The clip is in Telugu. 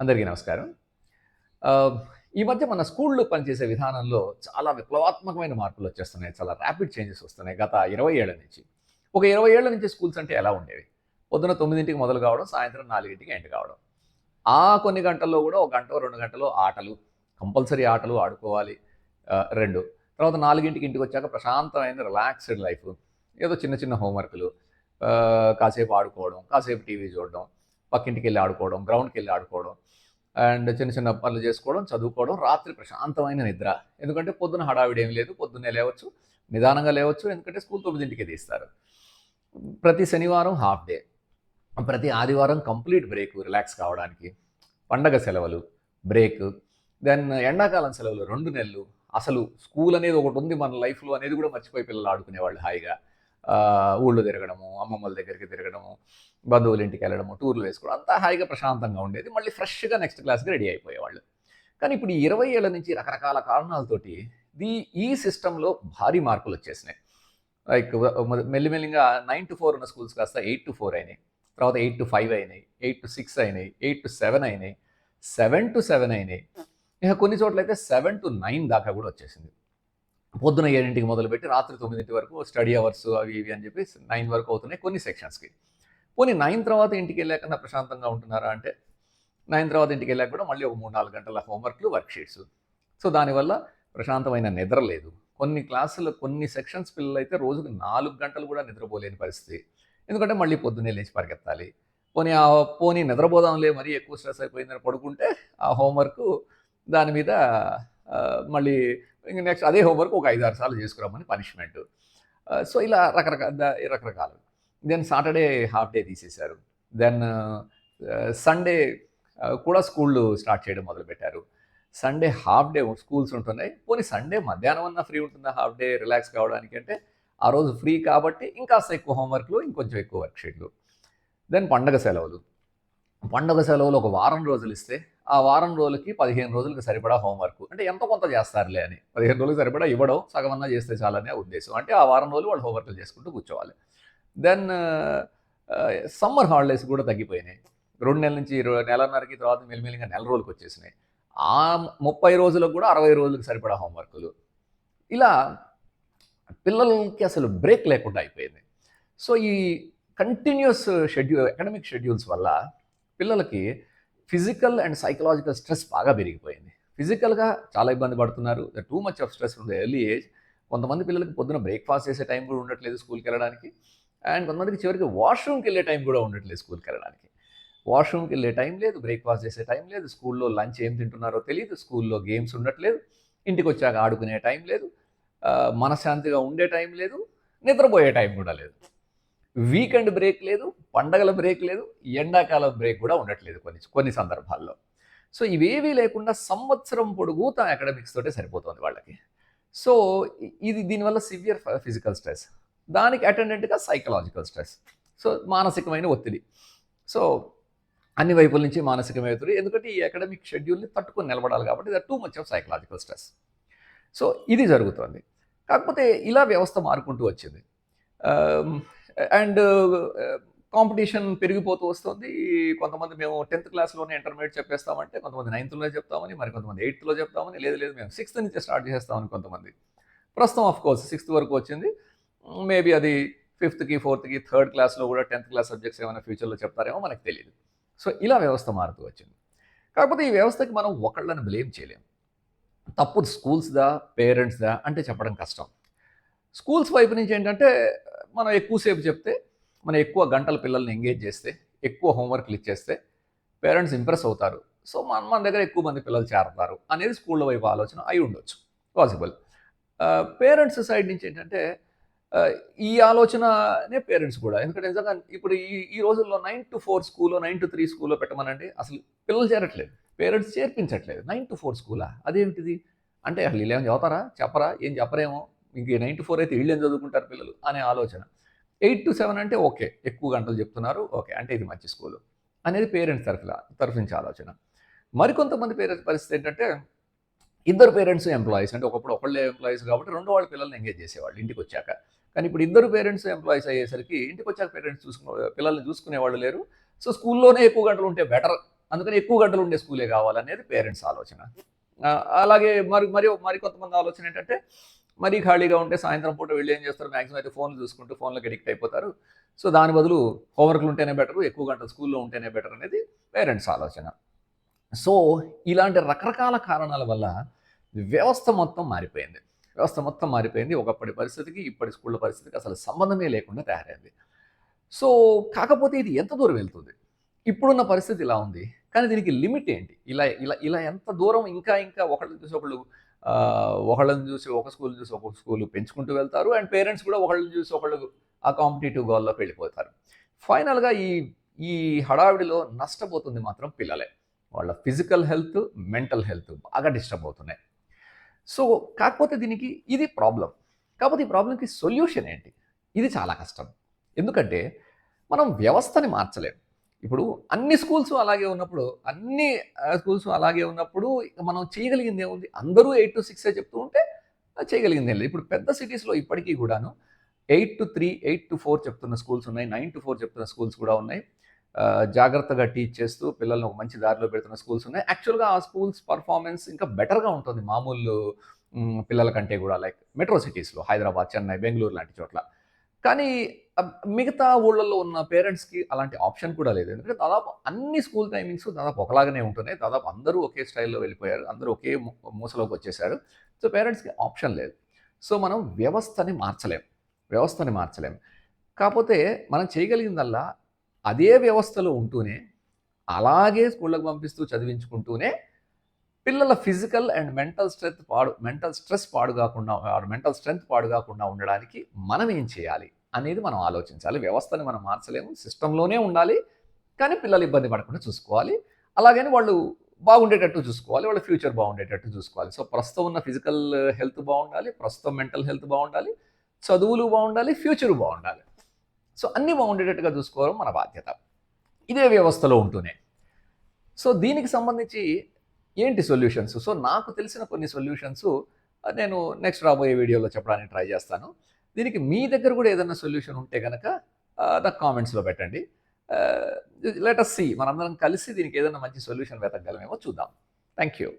అందరికీ నమస్కారం. ఈ మధ్య మన స్కూళ్ళు పనిచేసే విధానంలో చాలా విప్లవాత్మకమైన మార్పులు వచ్చేస్తున్నాయి. చాలా ర్యాపిడ్ చేంజెస్ వస్తున్నాయి. గత ఇరవై ఏళ్ళ నుంచి. ఒక ఇరవై ఏళ్ళ నుంచి స్కూల్స్ అంటే ఎలా ఉండేవి? పొద్దున తొమ్మిదింటికి మొదలు కావడం సాయంత్రం నాలుగింటికి ఎండ్ కావడం ఆ కొన్ని గంటల్లో కూడా ఒక గంట రెండు గంటలు ఆటలు కంపల్సరీ ఆటలు ఆడుకోవాలి. రెండు. తర్వాత నాలుగింటికి ఇంటికి వచ్చాక ప్రశాంతమైన రిలాక్స్డ్ లైఫ్ ఏదో చిన్న చిన్న హోంవర్క్లు కాసేపు ఆడుకోవడం కాసేపు టీవీ చూడడం. పక్కింటికి వెళ్ళి ఆడుకోవడం గ్రౌండ్కి వెళ్ళి ఆడుకోవడం అండ్ చిన్న చిన్న పనులు చేసుకోవడం చదువుకోవడం రాత్రి ప్రశాంతమైన నిద్ర. ఎందుకంటే పొద్దున హడావిడి ఏం లేదు పొద్దున్నే లేవచ్చు నిదానంగా లేవచ్చు ఎందుకంటే స్కూల్ తొమ్మిదింటికి తీస్తారు. ప్రతి శనివారం హాఫ్ డే. ప్రతి ఆదివారం కంప్లీట్ బ్రేక్ రిలాక్స్ కావడానికి. పండగ సెలవులు బ్రేక్. దెన్ ఎండాకాలం సెలవులు రెండు నెలలు. అసలు స్కూల్ అనేది ఒకటి ఉంది మన లైఫ్లో అనేది కూడా మర్చిపోయి పిల్లలు ఆడుకునేవాళ్ళు హాయిగా. ఊళ్ళో తిరగడము అమ్మమ్మల దగ్గరికి బంధువుల ఇంటికి వెళ్ళడము టూర్లు వేసుకోవడం అంతా హాయిగా ప్రశాంతంగా ఉండేది. మళ్ళీ ఫ్రెష్గా నెక్స్ట్ క్లాస్కి రెడీ అయిపోయేవాళ్ళు. కానీ ఇప్పుడు ఈ ఇరవై ఏళ్ళ నుంచి రకరకాల కారణాలతోటి దీ ఈ సిస్టంలో భారీ మార్పులు వచ్చేసినాయి. లైక్ మెల్లిమెల్లిగా నైన్ టు ఫోర్ ఉన్న స్కూల్స్ కాస్త ఎయిట్ టు ఫోర్ అయినాయి. తర్వాత ఎయిట్ టు ఫైవ్ అయినాయి ఎయిట్ టు సిక్స్ అయినాయి ఎయిట్ టు సెవెన్ అయినాయి సెవెన్ టు సెవెన్ అయినాయి. ఇక కొన్ని చోట్ల అయితే సెవెన్ టు నైన్ దాకా కూడా వచ్చేసింది. పొద్దున ఏడింటికి మొదలుపెట్టి రాత్రి తొమ్మిదింటి వరకు స్టడీ అవర్స్ అవి ఇవి అని చెప్పి నైన్ వరకు అవుతున్నాయి కొన్ని సెక్షన్స్కి. పోనీ నైన్ తర్వాత ఇంటికి వెళ్ళాకన్నా ప్రశాంతంగా ఉంటున్నారా అంటే నైన్ తర్వాత ఇంటికి వెళ్ళాక కూడా మళ్ళీ ఒక మూడు నాలుగు గంటల హోంవర్క్లు వర్క్షీట్స్. సో దానివల్ల ప్రశాంతమైన నిద్ర లేదు. కొన్ని క్లాసులు కొన్ని సెక్షన్స్ పిల్లలు అయితే రోజుకు నాలుగు గంటలు కూడా నిద్రపోలేని పరిస్థితి. ఎందుకంటే మళ్ళీ పొద్దున్నే లేచి పరిగెత్తాలి. పోనీ ఆ పోనీ నిద్రపోదాంలే మరీ ఎక్కువ స్ట్రెస్ అయిపోయిందని పడుకుంటే ఆ హోంవర్క్ దాని మీద మళ్ళీ ఇంక నెక్స్ట్ అదే హోంవర్క్ ఒక ఐదు ఆరు సార్లు చేసుకురామని పనిష్మెంట్. సో ఇలా రకరకాల రకరకాలు. దెన్ సాటర్డే హాఫ్ డే తీసేశారు. దెన్ సండే uh, uh, కూడా స్కూళ్ళు స్టార్ట్ చేయడం మొదలుపెట్టారు. సండే హాఫ్ డే స్కూల్స్ ఉంటున్నాయి. పోనీ సండే మధ్యాహ్నం అన్నా ఫ్రీ ఉంటుందా హాఫ్ డే రిలాక్స్ కావడానికి అంటే ఆ రోజు ఫ్రీ కాబట్టి ఇంకాస్త ఎక్కువ హోంవర్క్లు ఇంకొంచెం ఎక్కువ వర్క్షీట్లు దెన్ పండగ సెలవులు. పండగ సెలవులు ఒక వారం రోజులు ఇస్తే ఆ వారం రోజులకి పదిహేను రోజులకు సరిపడా హోంవర్క్ అంటే ఎంత కొంత చేస్తారులే అని. పదిహేను రోజులకు సరిపడా ఇవ్వడం సగమన్నా చేస్తే చాలనే ఉద్దేశం. అంటే ఆ వారం రోజులు వాళ్ళు హోంవర్క్లు చేసుకుంటూ కూర్చోవాలి. దెన్ సమ్మర్ హాలిడేస్ కూడా తగ్గిపోయినాయి. రెండు నెలల నుంచి ఇరవై- నెలన్నరకి తర్వాత మెల్లిమెల్లిగా నెల రోజులకు వచ్చేసినాయి. ఆ ముప్పై రోజులకు కూడా అరవై రోజులకు సరిపడా హోంవర్కులు ఇలా పిల్లలకి అసలు బ్రేక్ లేకుండా అయిపోయింది. సో ఈ కంటిన్యూస్ షెడ్యూల్ అకాడమిక్ షెడ్యూల్స్ వల్ల పిల్లలకి ఫిజికల్ అండ్ సైకలాజికల్ స్ట్రెస్ బాగా పెరిగిపోయింది. ఫిజికల్గా చాలా ఇబ్బంది పడుతున్నారు. టూ మచ్ ఆఫ్ స్ట్రెస్ ఉంది ఎర్లీ ఏజ్ కొంతమంది పిల్లలకి పొద్దున బ్రేక్ఫాస్ట్ చేసే టైం కూడా ఉండట్లేదు స్కూల్కి వెళ్ళడానికి. అండ్ కొంతమందికి చివరికి వాష్రూమ్కి వెళ్ళే టైం కూడా ఉండట్లేదు స్కూల్కి వెళ్ళడానికి వాష్రూమ్కి వెళ్ళే టైం లేదు బ్రేక్ఫాస్ట్ చేసే టైం లేదు స్కూల్లో లంచ్ ఏం తింటున్నారో తెలియదు స్కూల్లో గేమ్స్ ఉండట్లేదు ఇంటికి వచ్చాక ఆడుకునే టైం లేదు మనశ్శాంతిగా ఉండే టైం లేదు నిద్రపోయే టైం కూడా లేదు. వీకెండ్ బ్రేక్ లేదు పండగల బ్రేక్ లేదు ఎండాకాలం బ్రేక్ కూడా ఉండట్లేదు కొన్ని కొన్ని సందర్భాల్లో. సో ఇవేవీ లేకుండా సంవత్సరం పొడుగుతా అకాడమిక్స్ తోటే సరిపోతుంది వాళ్ళకి. సో ఇది దీనివల్ల సివియర్ ఫిజికల్ స్ట్రెస్. దానికి అటెండెంట్గా సైకలాజికల్ స్ట్రెస్ సో మానసికమైన ఒత్తిడి. సో అన్ని వైపుల నుంచి మానసికమైన ఒత్తిడి ఎందుకంటే ఈ అకాడమిక్ షెడ్యూల్ని తట్టుకొని నిలబడాలి కాబట్టి ఇది too much of psychological stress so ఇది జరుగుతుంది. కాకపోతే ఇలా వ్యవస్థ మారుకుంటూ వచ్చింది. Um, అండ్ కాంపిటీషన్ uh, పెరిగిపోతూ వస్తుంది. కొంతమంది మేము టెన్త్ క్లాస్లోనే ఇంటర్మీడియట్ చెప్పేస్తామంటే కొంతమంది నైన్త్లో చెప్తామని మరి కొంతమంది ఎయిత్లో చెప్తామని లేదు లేదు మేము సిక్స్త్ నుంచి స్టార్ట్ చేస్తామని కొంతమంది. ప్రస్తుతం ఆఫ్ కోర్స్ సిక్స్త్ వరకు వచ్చింది. మేబీ అది ఫిఫ్త్కి ఫోర్త్కి థర్డ్ క్లాస్లో కూడా టెన్త్ క్లాస్ సబ్జెక్ట్స్ ఏమైనా ఫ్యూచర్లో చెప్తారేమో మనకు తెలియదు సో ఇలా వ్యవస్థ మారుతూ వచ్చింది. కాకపోతే ఈ వ్యవస్థకి మనం ఒకళ్ళని బ్లేమ్ చేయలేం. తప్పు స్కూల్స్దా పేరెంట్స్దా అంటే చెప్పడం కష్టం. స్కూల్స్ వైపు నుంచి ఏంటంటే మనం ఎక్కువసేపు చెప్తే మనం ఎక్కువ గంటల పిల్లల్ని ఎంగేజ్ చేస్తే ఎక్కువ హోంవర్క్లు ఇచ్చేస్తే పేరెంట్స్ ఇంప్రెస్ అవుతారు. సో మన మన దగ్గర ఎక్కువ మంది పిల్లలు చేరతారు అనేది స్కూళ్ళ వైపు ఆలోచన అయి ఉండొచ్చు. పాసిబుల్. పేరెంట్స్ సైడ్ నుంచి ఏంటంటే ఈ ఆలోచననే పేరెంట్స్ కూడా. ఎందుకంటే నిజంగా ఇప్పుడు ఈ ఈ రోజుల్లో నైన్ టు ఫోర్ స్కూల్లో నైన్ టు త్రీ స్కూల్లో పెట్టమనండి అసలు పిల్లలు చేరట్లేదు. పేరెంట్స్ చేర్పించట్లేదు. నైన్ టు ఫోర్ స్కూలా? అదేమిటిది అంటే అసలు వీళ్ళు ఏమైనా చదువుతారా? చెప్పరా? ఏం చెప్పరేమో? ఇంక నైన్ టు ఫోర్ అయితే వీళ్ళు ఏం చదువుకుంటారు పిల్లలు? అనే ఆలోచన. ఎయిట్ టు సెవెన్ అంటే ఓకే. ఎక్కువ గంటలు చెప్తున్నారు. ఓకే. అంటే ఇది మంచి స్కూలు అనేది పేరెంట్స్ తరఫున తరఫు నుంచి ఆలోచన. మరికొంతమంది పేరెంట్స్ పరిస్థితి ఏంటంటే ఇద్దరు పేరెంట్స్ ఎంప్లాయీస్. అంటే ఒకప్పుడు ఒకళ్ళే ఎంప్లాయీస్ కాబట్టి రెండు వాళ్ళ పిల్లల్ని ఎంగేజ్ చేసేవాళ్ళు ఇంటికి వచ్చాక కానీ ఇప్పుడు ఇద్దరు పేరెంట్స్ ఎంప్లాయీస్ అయ్యేసరికి ఇంటికి వచ్చాక పేరెంట్స్ చూసుకునే పిల్లల్ని చూసుకునే వాళ్ళు లేరు. సో స్కూల్లోనే ఎక్కువ గంటలు ఉంటే బెటర్. అందుకని ఎక్కువ గంటలు ఉండే స్కూలే కావాలనేది పేరెంట్స్ ఆలోచన. అలాగే మరి మరి మరి కొంతమంది ఆలోచన ఏంటంటే మరీ ఖాళీగా ఉంటే సాయంత్రం పూట వెళ్ళి ఏం చేస్తారు? మ్యాక్సిమం అయితే ఫోన్లు చూసుకుంటూ ఫోన్లకు అడిక్ట్ అయిపోతారు. సో దాని బదులు హోంవర్క్లు ఉంటేనే బెటర్ ఎక్కువ గంటలు స్కూల్లో ఉంటేనే బెటర్ అనేది పేరెంట్స్ ఆలోచన. సో ఇలాంటి రకరకాల కారణాల వల్ల వ్యవస్థ మొత్తం మారిపోయింది. వ్యవస్థ మొత్తం మారిపోయింది. ఒకప్పటి పరిస్థితికి ఇప్పటి స్కూళ్ళ పరిస్థితికి అసలు సంబంధమే లేకుండా తయారైంది. సో కాకపోతే ఇది ఎంత దూరం వెళ్తుంది? ఇప్పుడున్న పరిస్థితి ఇలా ఉంది. కానీ దీనికి లిమిట్ ఏంటి? ఇలా ఇలా ఇలా ఎంత దూరం ఇంకా ఇంకా ఒకళ్ళని చూసి ఒకళ్ళు ఒకళ్ళని చూసి ఒక స్కూల్ చూసి ఒక స్కూల్ పెంచుకుంటూ వెళ్తారు. అండ్ పేరెంట్స్ కూడా ఒకళ్ళని చూసి ఒకళ్ళు ఆ కాంపిటేటివ్ గోల్లోకి వెళ్ళిపోతారు. ఫైనల్గా ఈ ఈ హడావిడిలో నష్టపోతుంది మాత్రం పిల్లలే. వాళ్ళ ఫిజికల్ హెల్త్ మెంటల్ హెల్త్ బాగా డిస్టర్బ్ అవుతున్నాయి. సో కాకపోతే దీనికి ఇది ప్రాబ్లం కాకపోతే ఈ ప్రాబ్లంకి సొల్యూషన్ ఏంటి? ఇది చాలా కష్టం. ఎందుకంటే మనం వ్యవస్థని మార్చలేం. ఇప్పుడు అన్ని స్కూల్స్ అలాగే ఉన్నప్పుడు అన్ని స్కూల్స్ అలాగే ఉన్నప్పుడు మనం చేయగలిగింది ఏముంది? అందరూ ఎయిట్ టు సిక్సే చెప్తూ ఉంటే చేయగలిగింది లేదు. ఇప్పుడు పెద్ద సిటీస్లో ఇప్పటికీ కూడాను eight to three eight to four చెప్తున్న స్కూల్స్ ఉన్నాయి. నైన్ టు ఫోర్ చెప్తున్న స్కూల్స్ కూడా ఉన్నాయి. జాగ్రత్తగా టీచ్ చేస్తూ పిల్లల్ని ఒక మంచి దారిలో పెడుతున్న స్కూల్స్ ఉన్నాయి. యాక్చువల్గా ఆ స్కూల్స్ పర్ఫార్మెన్స్ ఇంకా బెటర్గా ఉంటుంది మామూలు పిల్లల కంటే కూడా లైక్ మెట్రో సిటీస్లో హైదరాబాద్ చెన్నై బెంగళూరు లాంటి చోట్ల. కానీ మిగతా ఊళ్ళల్లో ఉన్న పేరెంట్స్కి అలాంటి ఆప్షన్ కూడా లేదు. ఎందుకంటే దాదాపు అన్ని స్కూల్ టైమింగ్స్ దాదాపు ఒకలాగానే ఉంటున్నాయి. దాదాపు అందరూ ఒకే స్టైల్లో వెళ్ళిపోయారు. అందరూ ఒకే మూసలోకి వచ్చేసారు. సో పేరెంట్స్కి ఆప్షన్ లేదు. సో మనం వ్యవస్థని మార్చలేం. వ్యవస్థని మార్చలేం. కాకపోతే మనం చేయగలిగిందల్లా అదే వ్యవస్థలో ఉంటూనే అలాగే స్కూళ్ళకు పంపిస్తూ చదివించుకుంటూనే పిల్లల ఫిజికల్ అండ్ మెంటల్ స్ట్రెంత్ పాడు మెంటల్ స్ట్రెస్ పాడు కాకుండా మెంటల్ స్ట్రెంత్ పాడు కాకుండా ఉండడానికి మనం ఏం చేయాలి అనేది మనం ఆలోచించాలి. వ్యవస్థని మనం మార్చలేము సిస్టంలోనే ఉండాలి కానీ పిల్లలు ఇబ్బంది పడకుండా చూసుకోవాలి. అలాగని వాళ్ళు బాగుండేటట్టు చూసుకోవాలి వాళ్ళ ఫ్యూచర్ బాగుండేటట్టు చూసుకోవాలి. సో ప్రస్తుతం ఉన్న ఫిజికల్ హెల్త్ బాగుండాలి ప్రస్తుతం మెంటల్ హెల్త్ బాగుండాలి చదువులు బాగుండాలి ఫ్యూచర్ బాగుండాలి. సో అన్నీ బాగుండేటట్టుగా చూసుకోవడం మన బాధ్యత. ఇదే వ్యవస్థలో ఉంటూనే. సో దీనికి సంబంధించి ఏంటి సొల్యూషన్స్? సో నాకు తెలిసిన కొన్ని సొల్యూషన్స్ నేను నెక్స్ట్ రాబోయే వీడియోలో చెప్పడానికి ట్రై చేస్తాను. దీనికి మీ దగ్గర కూడా ఏదైనా సొల్యూషన్ ఉంటే కనుక నాకు కామెంట్స్లో పెట్టండి. Let's see. మనందరం కలిసి దీనికి ఏదైనా మంచి సొల్యూషన్ వెతకగలమేమో చూద్దాం. Thank you